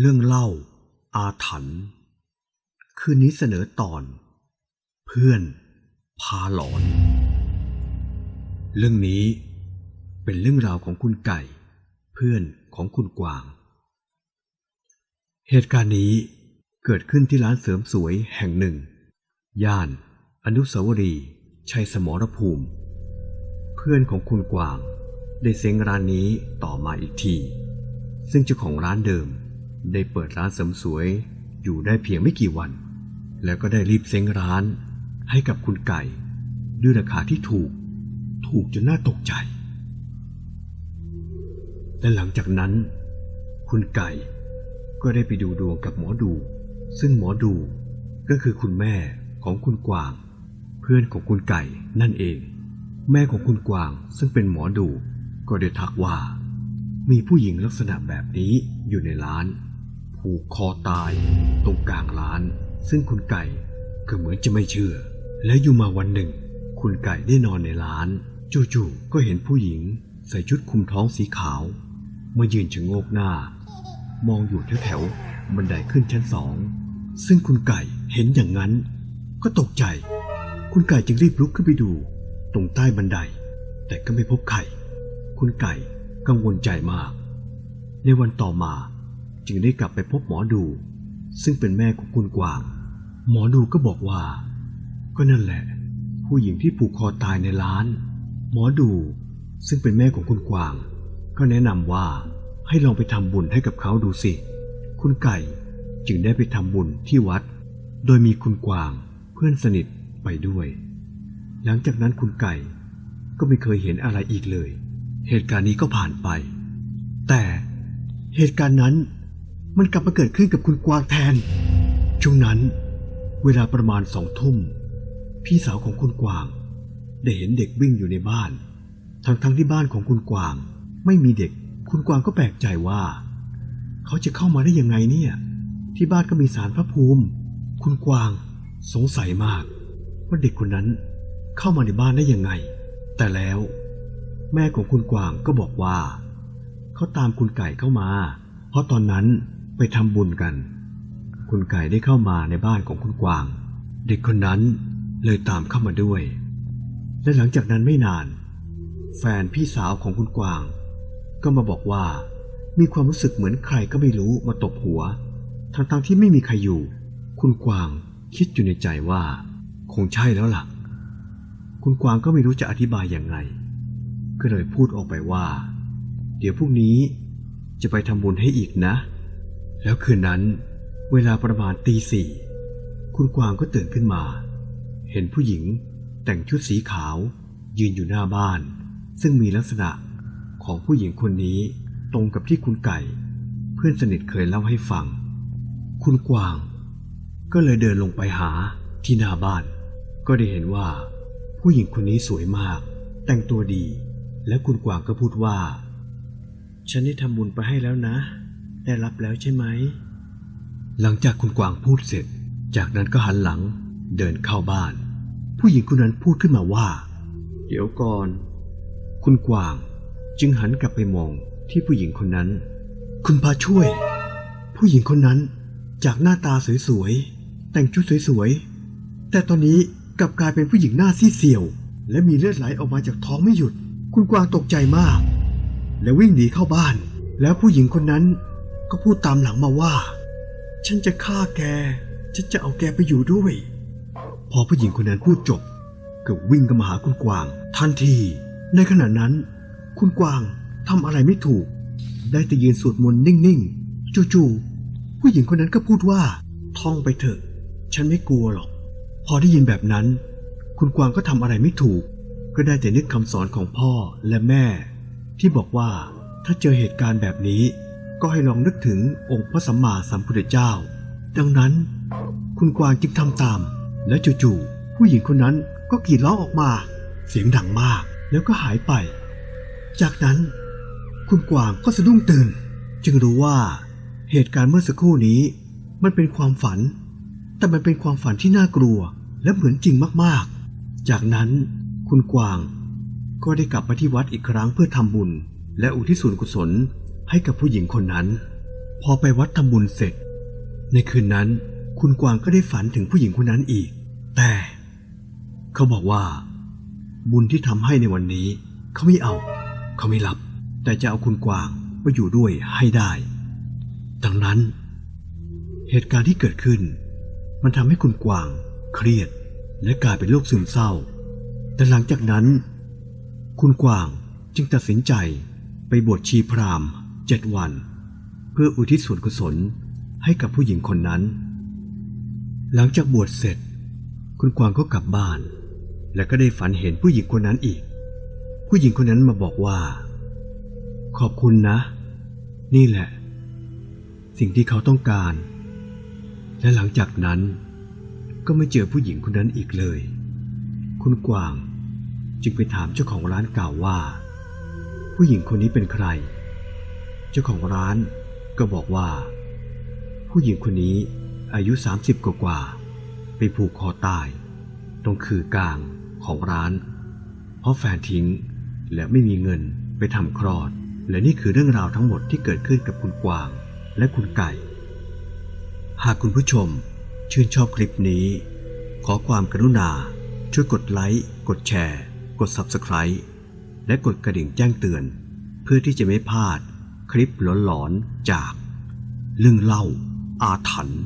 เรื่องเล่า อาถรรพ์คืนนี้เสนอตอน เพื่อน พาหลอน เรื่องนี้เป็นเรื่องราวของคุณไก่ เพื่อนของคุณกวาง เหตุการณ์นี้เกิดขึ้นที่ร้านเสริมสวยแห่งหนึ่ง ย่าน อนุสาวรีย์ชัยสมรภูมิ เพื่อนของคุณกวาง ได้เซ้งร้านนี้ต่อมาอีกที ซึ่งเจ้าของร้านเดิม ได้เปิดร้านเสริมสวยอยู่ได้เพียงไม่กี่วัน แล้วก็ได้รีบเซ้งร้านให้กับคุณไก่ ด้วยราคาที่ถูก ถูกจนน่าตกใจ และหลังจากนั้น คุณไก่ก็ได้ไปดูดวงกับหมอดู ซึ่งหมอดูก็คือคุณแม่ของคุณกวาง เพื่อนของคุณไก่นั่นเอง แม่ของคุณกวางซึ่งเป็นหมอดู ก็ได้ทักว่า มีผู้หญิงลักษณะแบบนี้อยู่ในร้าน ผูกคอตาย ตรงกลางร้าน ซึ่งคุณไก่ก็เหมือนจะไม่เชื่อ และอยู่มาวันหนึ่ง คุณไก่ได้นอนในร้าน จู่ๆก็เห็นผู้หญิง ใส่ชุดคลุมท้องสีขาวมายืนชะโงกหน้า มองอยู่แถวๆบันไดขึ้นชั้นสอง ซึ่งคุณไก่เห็นอย่างนั้น ก็ตกใจ คุณไก่จึงรีบลุกขึ้นไปดู ตรงใต้บันได แต่ก็ไม่พบใครคุณไก่กังวลใจมาก ในวันต่อมา จึงได้กลับไปพบหมอดู ซึ่งเป็นแม่ของคุณกวาง หมอดูก็บอกว่า ก็นั่นแหละ ผู้หญิงที่ผูกคอตายในร้าน หมอดู ซึ่งเป็นแม่ของคุณกวาง ก็แนะนำว่าให้ลองไปทำบุญให้กับเขาดูสิ คุณไก่จึงได้ไปทำบุญที่วัด โดยมีคุณกวางเพื่อนสนิทไปด้วย หลังจากนั้นคุณไก่ก็ไม่เคยเห็นอะไรอีกเลย เหตุการณ์นี้ก็ผ่านไป แต่เหตุการณ์นั้น มันกลับมาเกิดขึ้นกับคุณกวางแทน ช่วงนั้น เวลาประมาณสองทุ่ม พี่สาวของคุณกวาง ได้เห็นเด็กวิ่งอยู่ในบ้าน ทั้งทั้งๆที่บ้านของคุณกวาง ไม่มีเด็ก คุณกวางก็แปลกใจว่า เขาจะเข้ามาได้ยังไงเนี่ย ที่บ้านก็มีสารพระภูมิ คุณกวางสงสัยมาก ว่าเด็กคนนั้นเข้ามาในบ้านได้ยังไง แต่แล้วแม่ของคุณกวางก็บอกว่า เขาตามคุณไก่เข้ามา เพราะตอนนั้น ไปทำบุญกัน คุณไก่ได้เข้ามาในบ้านของคุณกวาง เด็กคนนั้นเลยตามเข้ามาด้วย และหลังจากนั้นไม่นาน แฟนพี่สาวของคุณกวาง ก็มาบอกว่า มีความรู้สึกเหมือนใครก็ไม่รู้มาตบหัว ทั้งๆที่ไม่มีใครอยู่ คุณกวางคิดอยู่ในใจว่า คงใช่แล้วล่ะ คุณกวางก็ไม่รู้จะอธิบายอย่างไง ก็เลยพูดออกไปว่า เดี๋ยวพรุ่งนี้จะไปทำบุญให้อีกนะ แล้วคืนนั้น เวลาประมาณตีสี่คุณกวางก็ตื่นขึ้นมา เห็นผู้หญิงแต่งชุดสีขาว ยืนอยู่หน้าบ้าน ซึ่งมีลักษณะของผู้หญิงคนนี้ตรงกับที่คุณไก่ เพื่อนสนิทเคยเล่าให้ฟัง คุณกวาง ก็เลยเดินลงไปหาที่หน้าบ้าน ก็ได้เห็นว่า ผู้หญิงคนนี้สวยมาก แต่งตัวดี และคุณกวางก็พูดว่า ฉันได้ทำบุญไปให้แล้วนะ ได้รับแล้วใช่ไหม หลังจากคุณกวางพูดเสร็จ จากนั้นก็หันหลังเดินเข้าบ้าน ผู้หญิงคนนั้นพูดขึ้นมาว่า เดี๋ยวก่อน คุณกวางจึงหันกลับไปมองที่ผู้หญิงคนนั้น คุณพาช่วย ผู้หญิงคนนั้นจากหน้าตาสวยๆ แต่งชุดสวยๆ แต่ตอนนี้กลับกลายเป็นผู้หญิงหน้าซีดเซียว และมีเลือดไหลออกมาจากท้องไม่หยุด คุณกวางตกใจมาก และวิ่งหนีเข้าบ้าน แล้วผู้หญิงคนนั้น ก็พูดตามหลังมาว่า ฉันจะฆ่าแก ฉันจะเอาแกไปอยู่ด้วย พอผู้หญิงคนนั้นพูดจบ ก็วิ่งเข้ามาหาคุณกวาง ทันที ในขณะนั้น คุณกวางทำอะไรไม่ถูก ได้แต่ยืนสวดมนต์นิ่งๆจู่ๆผู้หญิงคนนั้นก็พูดว่า ท่องไปเถอะ ฉันไม่กลัวหรอก พอได้ยินแบบนั้น คุณกวางก็ทำอะไรไม่ถูก ก็ได้แต่นึกคำสอนของพ่อและแม่ ที่บอกว่าถ้าเจอเหตุการณ์แบบนี้ ก็ให้ลองนึกถึงองค์พระสัมมาสัมพุทธเจ้า ดังนั้น คุณกวางจึงทำตาม และจู่ๆผู้หญิงคนนั้นก็กรีดร้องออกมา เสียงดังมากแล้วก็หายไป จากนั้น คุณกวางก็สะดุ้งตื่น จึงรู้ว่าเหตุการณ์เมื่อสักครู่นี้ มันเป็นความฝัน แต่มันเป็นความฝันที่น่ากลัว และเหมือนจริงมากๆ จากนั้นคุณกวางก็ได้กลับไปที่วัดอีกครั้งเพื่อทำบุญ และอุทิศส่วนกุศล ให้กับผู้หญิงคนนั้น พอไปวัดทำบุญเสร็จ ในคืนนั้นคุณกวางก็ได้ฝันถึงผู้หญิงคนนั้นอีก แต่ เขาบอกว่า บุญที่ทำให้ในวันนี้ เขาไม่เอา เขาไม่รับ แต่จะเอาคุณกวางมาอยู่ด้วยให้ได้ ดังนั้น เหตุการณ์ที่เกิดขึ้น มันทำให้คุณกวาง เครียด และกลายเป็นโรคซึมเศร้า แต่หลังจากนั้น คุณกวางจึงตัดสินใจไปบวชชีพราหมณ์ เจ็ดวัน เพื่ออุทิศส่วนกุศลให้กับผู้หญิงคนนั้น หลังจากบวชเสร็จ คุณกวางก็กลับบ้าน และก็ได้ฝันเห็นผู้หญิงคนนั้นอีก ผู้หญิงคนนั้นมาบอกว่า ขอบคุณนะ นี่แหละ สิ่งที่เขาต้องการ และหลังจากนั้นก็ไม่เจอผู้หญิงคนนั้นอีกเลย คุณกวางจึงไปถามเจ้าของร้านเก่าว่า ผู้หญิงคนนี้เป็นใคร เจ้าของร้านก็บอกว่า ผู้หญิงคนนี้อายุ 30 กว่ากว่า ไปผูกคอตาย ตรงคือกลางของร้าน เพราะแฟนทิ้งและไม่มีเงินไปทำคลอด และนี่คือเรื่องราวทั้งหมดที่เกิดขึ้นกับคุณกวางและคุณไก่ หากคุณผู้ชมชื่นชอบคลิปนี้ ขอความกรุณา ช่วยกดไลค์กดแชร์ กด Subscribe และกดกระดิ่งแจ้งเตือน เพื่อที่จะไม่พลาด คลิปหลอนๆจากเรื่องเล่าอาถรรพ์